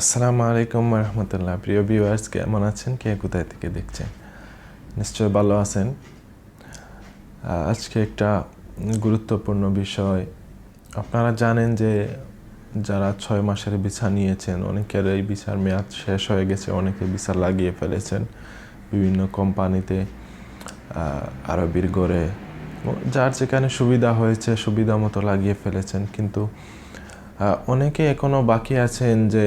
আসসালামু আলাইকুম রহমতুল্লাহ প্রিয় ভিউয়ার্স কেমন আছেন? কে কোথায় থেকে দেখছেন? নিশ্চয় ভালো আছেন। আজকে একটা গুরুত্বপূর্ণ বিষয়। আপনারা জানেন যে যারা ছয় মাসের ভিসা নিয়েছেন, অনেকের এই ভিসার মেয়াদ শেষ হয়ে গেছে, অনেকে ভিসা লাগিয়ে ফেলেছেন। বিভিন্ন কোম্পানিতে আরবির গড়ে যার যেখানে সুবিধা হয়েছে, সুবিধা মতো লাগিয়ে ফেলেছেন। কিন্তু অনেকে এখনও বাকি আছেন যে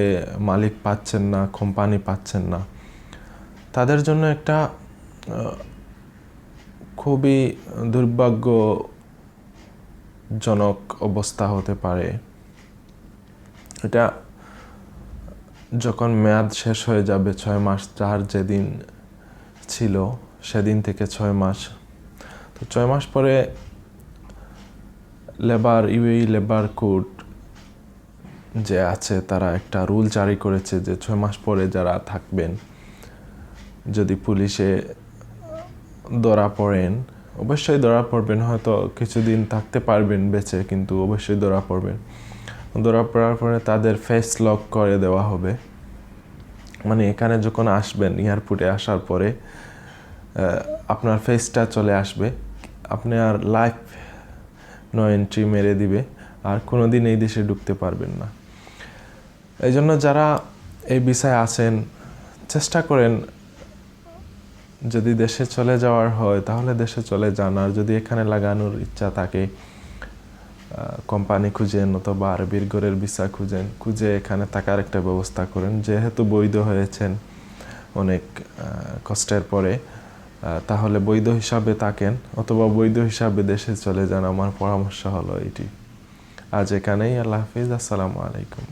মালিক পাচ্ছেন না কোম্পানি পাচ্ছেন না। তাদের জন্য একটা খুবই দুর্ভাগ্যজনক অবস্থা হতে পারে। এটা যখন মেয়াদ শেষ হয়ে যাবে, ছয় মাস যার যেদিন ছিল, সেদিন থেকে ছয় মাস। তো ছয় মাস পরে লেবার ইউএই লেবার কোড যে আছে, তারা একটা রুল জারি করেছে যে ছয় মাস পরে যারা থাকবেন, যদি পুলিশে ধরা পড়েন, অবশ্যই ধরা পড়বেন। হয়তো কিছুদিন থাকতে পারবেন বেঁচে, কিন্তু অবশ্যই ধরা পড়বেন। ধরা পড়ার পরে তাদের ফেস লক করে দেওয়া হবে। মানে এখানে যখন আসবেন, এয়ারপোর্টে আসার পরে আপনার ফেসটা চলে আসবে। আপনি আর লাইফ নো এন্ট্রি মেরে দিবে। আর কোনোদিন এই দেশে ঢুকতে পারবেন না। এই জন্য যারা এই বিষয়ে আছেন, চেষ্টা করেন যদি দেশে চলে যাওয়ার হয়, তাহলে দেশে চলে যান। আর যদি এখানে লাগানোর ইচ্ছা থাকে কোম্পানি খুঁজেন অথবা আরবির গড়ের ভিসা খুঁজেন, খুঁজে এখানে থাকার একটা ব্যবস্থা করেন। যেহেতু বৈধ হয়েছেন অনেক কষ্টের পরে তাহলে বৈধ হিসাবে থাকেন অথবা বৈধ হিসাবে দেশে চলে যান। আমার পরামর্শ হলো এটি। আজ এখানেই আল্লাহ হাফিজ আসসালামু আলাইকুম।